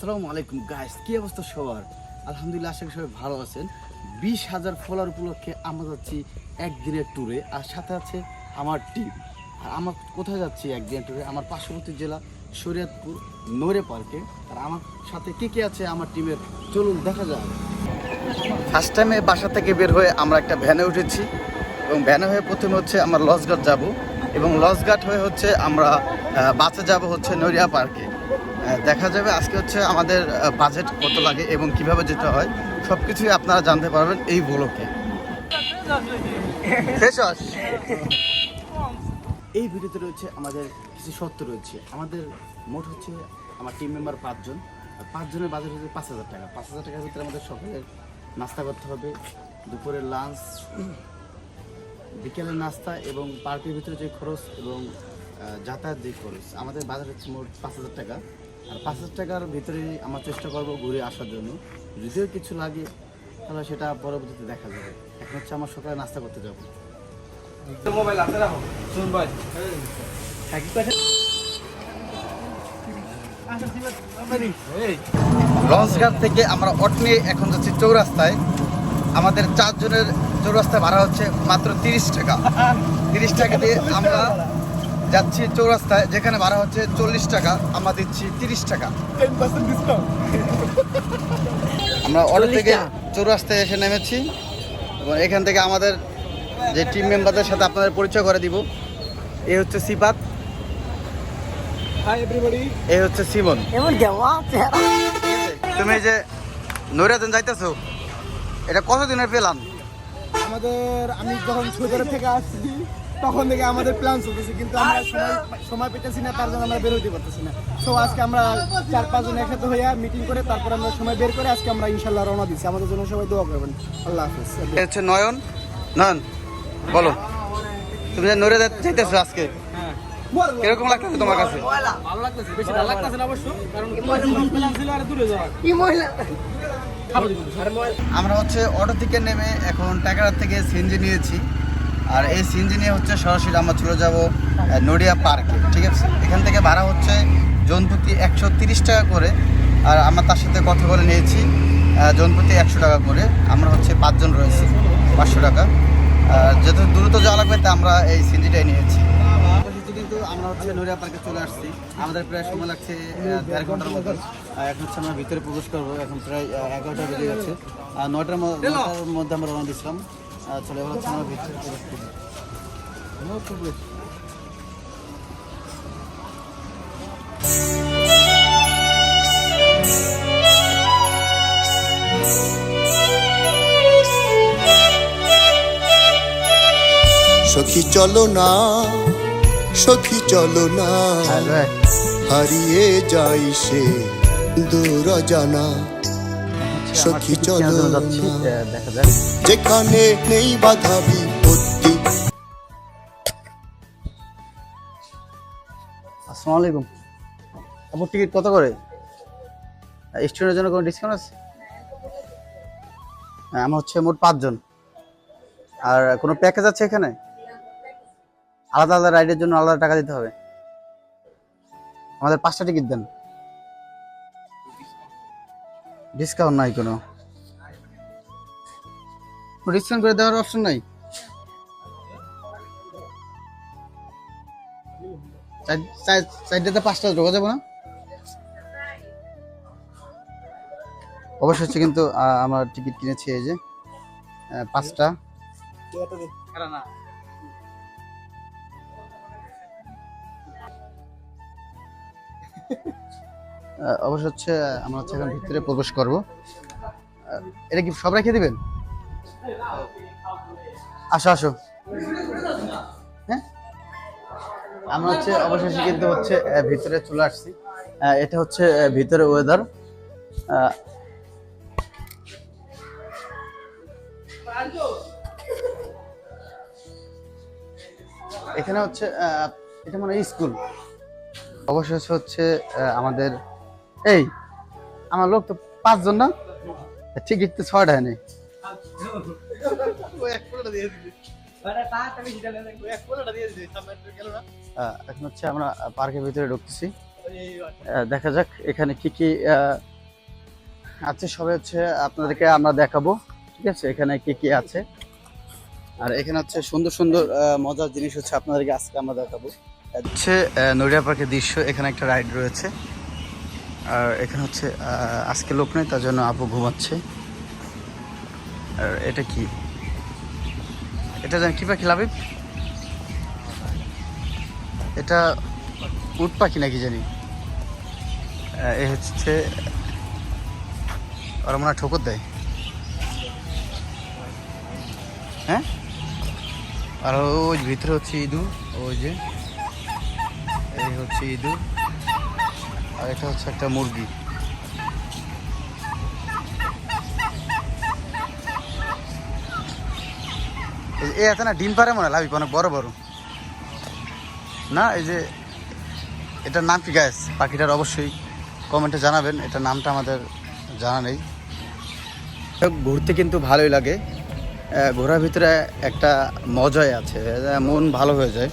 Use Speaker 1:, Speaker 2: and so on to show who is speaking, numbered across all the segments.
Speaker 1: আসসালামু আলাইকুম গাইস কি অবস্থা সবার? আলহামদুলিল্লাহ, আশা করি সবাই ভালো আছেন। বিশ হাজার ফলোয়ার উপলক্ষে আমরা যাচ্ছি একদিনের ট্যুরে আর সাথে আছে আমার টিম আর আমার কোথায় যাচ্ছি একদিনের ট্যুরে আমার পার্শ্ববর্তী জেলা শরীয়তপুর, নৌরে পার্কে আর আমার সাথে কে কে আছে আমার টিমের চলুন, দেখা যাক। ফার্স্ট টাইমে বাসা থেকে বের হয়ে আমরা একটা ভ্যানে উঠেছি। এবং ভ্যানে হয়ে প্রথমে হচ্ছে আমরা লসঘাট যাব। এবং লসঘাট হয়ে হচ্ছে আমরা বাসে যাব হচ্ছে নড়িয়া পার্কে দেখা যাবে আজকে হচ্ছে আমাদের বাজেট কত লাগে এবং কীভাবে যেতে হয় সব কিছুই আপনারা জানতে পারবেন এই ব্লকে এই ভিডিওতে রয়েছে আমাদের কিছু সত্য রয়েছে। আমাদের মোট হচ্ছে আমার টিম মেম্বার পাঁচজন। পাঁচজনের বাজেট হচ্ছে পাঁচ হাজার টাকা। পাঁচ হাজার টাকার ভিতরে আমাদের সকালের নাস্তা করতে হবে দুপুরের লাঞ্চ বিকেলের নাস্তা এবং পার্কের ভিতরে যে খরচ এবং যাতায়াত যে খরচ, আমাদের বাজার হচ্ছে মোট পাঁচ হাজার টাকা। আর পাঁচ হাজার টাকার ভিতরে আমার চেষ্টা করব ঘুরে আসার জন্য। যদিও কিছু লাগে তাহলে সেটা পরবর্তীতে দেখা যাবে। এখন হচ্ছে আমার সকালে নাস্তা করতে যাব।
Speaker 2: মোবাইল হাতে রাখো শুন ভাই।
Speaker 1: লঞ্চঘাট থেকে আমরা অট নিয়ে এখন যাচ্ছি চৌরাস্তায়। আমাদের চারজনের চৌরাস্তায় ভাড়া হচ্ছে মাত্র তিরিশ টাকা। তিরিশ টাকা দিয়ে আমরা যাচ্ছি চৌরাস্তায় যেখানে ভাড়া হচ্ছে চল্লিশ টাকা আমরা দিচ্ছি তিরিশ টাকা। আমরা অটো থেকে চৌরাস্তায় এসে নেমেছি এবং এখান থেকে আমাদের যে টিম মেম্বারদের সাথে আপনাদের পরিচয় করে দিব। এ হচ্ছে সিপাত। এ হচ্ছে সিমন। তুমি যে নৈরাজন যাইতেছো এটা কতদিনের প্ল্যান?
Speaker 2: আমাদের আমি যখন সৌদি থেকে আসছি তখন থেকে আমাদের প্ল্যান চলতেছে কিন্তু আমরা সময় সময় পেতেছি না তার জন্য আমরা বের হইতে পারতেছি না। সো আজকে আমরা চার পাঁচজন একসাথে হইয়া মিটিং করে তারপর আমরা সময় বের করে আজকে আমরা ইনশাল্লাহ রওনা দিচ্ছি। আমাদের জন্য সবাই দোয়া করবেন। আল্লাহ হাফিজ।
Speaker 1: হচ্ছে নয়ন। নয়ন বলো। তুমি যে নৈরা যাইতেছো আজকে? কীরকম লাগতেছে তোমার কাছে?
Speaker 2: ভালো লাগতেছে বেশি ভালো লাগতেছে না অবশ্য কারণ প্ল্যান ছিল আর দূরে যাওয়ার
Speaker 3: কি মহিলা?
Speaker 1: আমরা হচ্ছে অটো থেকে নেমে এখন টাকার থেকে সিএনজি নিয়েছি। আর এই সিএনজি নিয়ে হচ্ছে সরাসরি আমরা চলে যাব নডিয়া পার্কে, ঠিক আছে? এখান থেকে ভাড়া হচ্ছে জনপ্রতি একশো টাকা করে। আর আমরা তার সাথে কথা বলে নিয়েছি জনপ্রতি একশো টাকা করে। আমরা হচ্ছে পাঁচজন রয়েছি, পাঁচশো টাকা। যত দ্রুত যাওয়া লাগবে, তা আমরা এই সিএনজিটাই নিয়েছি। কিন্তু আমরা হচ্ছে নড়িয়া পার্কে চলে আসছি। আমাদের প্রায় সময় লাগছে দেড় ঘণ্টার মতো। এখন হচ্ছে আমরা ভিতরে প্রবেশ করব, এখন প্রায় এগারোটা বেজে গেছে। আর নয়টার মধ্যে আমরা রওনা দিচ্ছিলাম হচ্ছে ভিতরে.
Speaker 4: সখী চলো না সখী চলো না। হারিয়ে যাই সে দূর জানা সখী চলো। যেখানে নেই বাধা বিপত্তি।
Speaker 1: আসসালামু আলাইকুম। আপনার টিকিট কত করে? স্টুডেন্টের জন্য কোনো ডিসকাউন্ট আছে? হ্যাঁ, আমার হচ্ছে মোট পাঁচজন। আর কোনো প্যাকেজ আছে এখানে? আলাদা আলাদা রাইডের জন্য আলাদা টাকা দিতে হবে। আমাদের পাঁচটা টিকিট দেন। ডিসকাউন্ট নাই কোনো? ডিসকাউন্ট করে দেওয়ার অপশন নাই? চার- চার- চারটাতে পাঁচটা ঢোকা যাব না? অবশ্যই হচ্ছে কিন্তু আমরা টিকিট কিনেছি এই যে পাঁচটা। আহ, অবশ্য হচ্ছে আমরা হচ্ছে এখন ভিতরে প্রবেশ করব। এটা কি সব রেখে দিবেন? আসো আসো। হ্যাঁ? আমরা হচ্ছে অবশেষে কিন্তু হচ্ছে ভিতরে চলে আসছি। এটা হচ্ছে ভিতরে ওয়েদার এখানে হচ্ছে এটা মানে স্কুল। অবশেষে হচ্ছে আমাদের এই আমার লোক তো পাঁচজন না? টিকিট তো ছয়টা নেই। এখন হচ্ছে আমরা পার্কের ভিতরে ঢুকতেছি। আহ, দেখা যাক এখানে কি কি আহ, আজকে সবাই হচ্ছে আপনাদেরকে আমরা দেখাবো। ঠিক আছে? এখানে কি কি আছে। আর এখানে হচ্ছে সুন্দর সুন্দর আহ, মজার জিনিস হচ্ছে আপনাদেরকে আজকে আমরা দেখাবো। হচ্ছে আহ, নড়িয়া পার্কের দৃশ্য। এখানে একটা রাইড রয়েছে। আর এখানে হচ্ছে আজকে লোক নেই, তার জন্য আপু ঘুমাচ্ছে। আর এটা কি? এটা জান, কী পাখি লাভিব এটা উট পাখি নাকি জানি? এ হচ্ছে, ওরা মনে হয় ঠোকর দেয়। হ্যাঁ? আর ওই ভিতরে হচ্ছে ইঁদুর, ওই যে, এই হচ্ছে ইঁদুর। আর এটা হচ্ছে একটা মুরগি। এই এত না, ডিম পারে মনে হয় অনেক বড় বড়। না, এই যে এটার নাম কি গাছ পাখিটার অবশ্যই কমেন্টে জানাবেন, এটার নামটা আমাদের জানা নেই। ঘুরতে কিন্তু ভালোই লাগে। ঘোরার ভিতরে একটা মজাই আছে মন ভালো হয়ে যায়।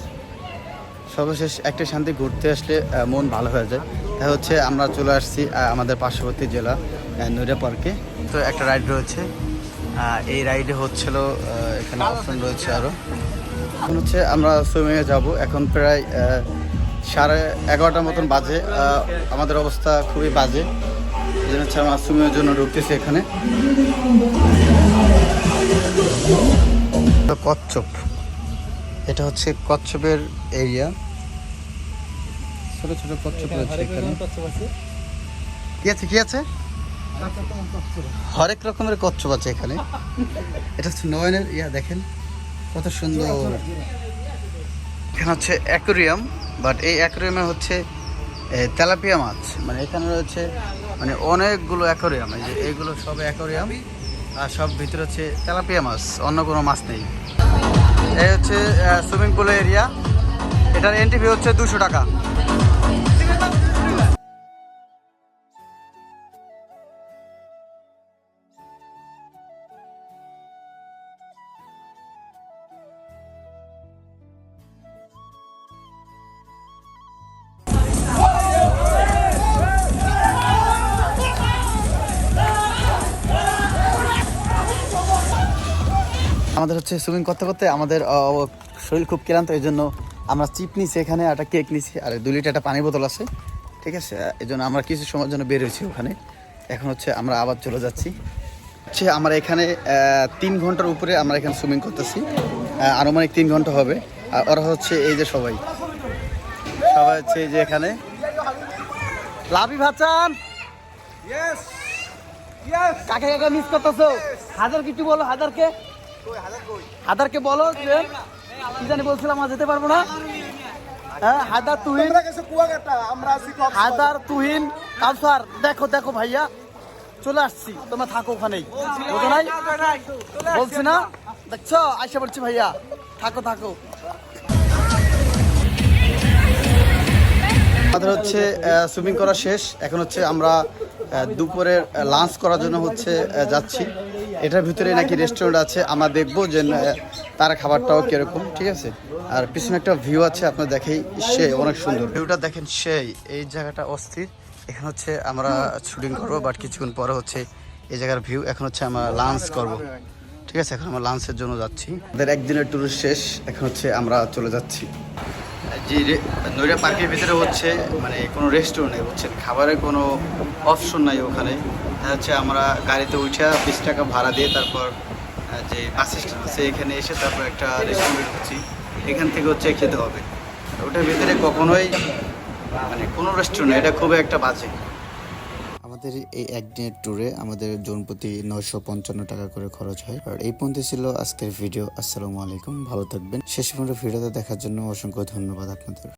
Speaker 1: সর্বশেষ একটা শান্তি ঘুরতে আসলে মন ভালো হয়ে যায়। তা হচ্ছে আমরা চলে আসছি আমাদের পার্শ্ববর্তী জেলা নৈরা পার্কে। তো একটা রাইড রয়েছে। এই রাইডে হচ্ছিল এখানে অপশন রয়েছে আরও এখন হচ্ছে আমরা সুইমিংয়ে যাব। এখন প্রায় সাড়ে এগারোটার মতন বাজে। আমাদের অবস্থা খুবই বাজে। এই হচ্ছে আমরা সুইমিংয়ের জন্য ঢুকতেছি এখানে। কচ্ছপ এটা হচ্ছে কচ্ছপের এরিয়া ছোট ছোট কচ্ছপ রয়েছে এখানে কি আছে কি আছে? হরেক রকমের কচ্ছপ আছে। এখানে। এটা হচ্ছে নয়নের ইয়া দেখেন কত সুন্দর। এখানে হচ্ছে অ্যাকোরিয়াম বাট এই অ্যাকোরিয়ামে হচ্ছে তেলাপিয়া মাছ। মানে এখানে রয়েছে মানে অনেকগুলো অ্যাকোরিয়াম। এই যে এইগুলো সব অ্যাকোরিয়াম আর সব ভিতরে হচ্ছে তেলাপিয়া মাছ অন্য কোনো মাছ নেই। এই হচ্ছে সুইমিং পুলের এরিয়া। এটার এন্ট্রি ফি হচ্ছে দুশো টাকা। আমাদের হচ্ছে সুইমিং করতে করতে আমাদের শরীর খুব ক্লান্ত এই জন্য আমরা চিপ নিছি এখানে একটা কেক নিছি আর দুই লিটার একটা পানি বোতল আছে ঠিক আছে? এই জন্য আমরা কিছু সময়ের জন্য বের হয়েছি ওখানে। এখন হচ্ছে আমরা আবার চলে যাচ্ছি। হচ্ছে আমরা এখানে তিন ঘণ্টার উপরে আমরা এখানে সুইমিং করতেছি। আনুমানিক তিন ঘণ্টা হবে। আর ওরা হচ্ছে এই যে সবাই। সবাই হচ্ছে এই যে এখানে। লাভি ভাচান কাকে কাকে মিস করতেছো? হাজার কিছু বলো হাজারকে। হাদারকে বলো যে কি জানি বলছিলাম আমরা যেতে পারব না। হ্যাঁ হাদার তুহিন। হাদার তুহিন কাউসার দেখো দেখো ভাইয়া। চলে আসছি তোমরা থাকো ওখানেই। বুঝো নাই? বলছি না? দেখছ? আইসা বলছি ভাইয়া। থাকো থাকো। আমাদের হচ্ছে সুইমিং করা শেষ। এখন হচ্ছে আমরা দুপুরের লাঞ্চ করার জন্য হচ্ছে যাচ্ছি। এটার ভিতরে নাকি রেস্টুরেন্ট আছে আমরা দেখব যে তার খাবারটাও কীরকম ঠিক আছে? আর পিছনে একটা ভিউ আছে আপনার দেখেই সে অনেক সুন্দর। ভিউটা দেখেন সেই এই জায়গাটা অস্থির। এখানে হচ্ছে আমরা শুটিং করব বাট কিছুক্ষণ পরে হচ্ছে এই জায়গার ভিউ এখন হচ্ছে আমরা লাঞ্চ করব। ঠিক আছে এখন আমরা লাঞ্চের জন্য যাচ্ছি। আমাদের একদিনের ট্যুর শেষ এখন হচ্ছে আমরা চলে যাচ্ছি। যে নৈরা পার্কের ভিতরে হচ্ছে মানে কোনো রেস্টুরেন্ট নেই বুঝছেন? খাবারের কোনো অপশন নাই ওখানে। হচ্ছে আমরা গাড়িতে উঠে বিশ টাকা ভাড়া দিয়ে তারপর যে বাস স্ট্যান্ড আছে, এখানে এসে তারপর একটা রেস্টুরেন্ট হচ্ছি এখান থেকে হচ্ছে খেতে হবে। ওটার ভিতরে কখনোই মানে কোনো রেস্টুরেন্ট এটা খুবই একটা বাজে।
Speaker 3: আমাদের এই একদিনের ট্যুরে আমাদের জন প্রতি নয়শো পঞ্চান্ন টাকা করে খরচ হয়। আর এই পর্যন্ত ছিল আজকের ভিডিও আসসালামু আলাইকুম। ভালো থাকবেন। শেষ পর্যন্ত ভিডিওতে দেখার জন্য অসংখ্য ধন্যবাদ আপনাদের।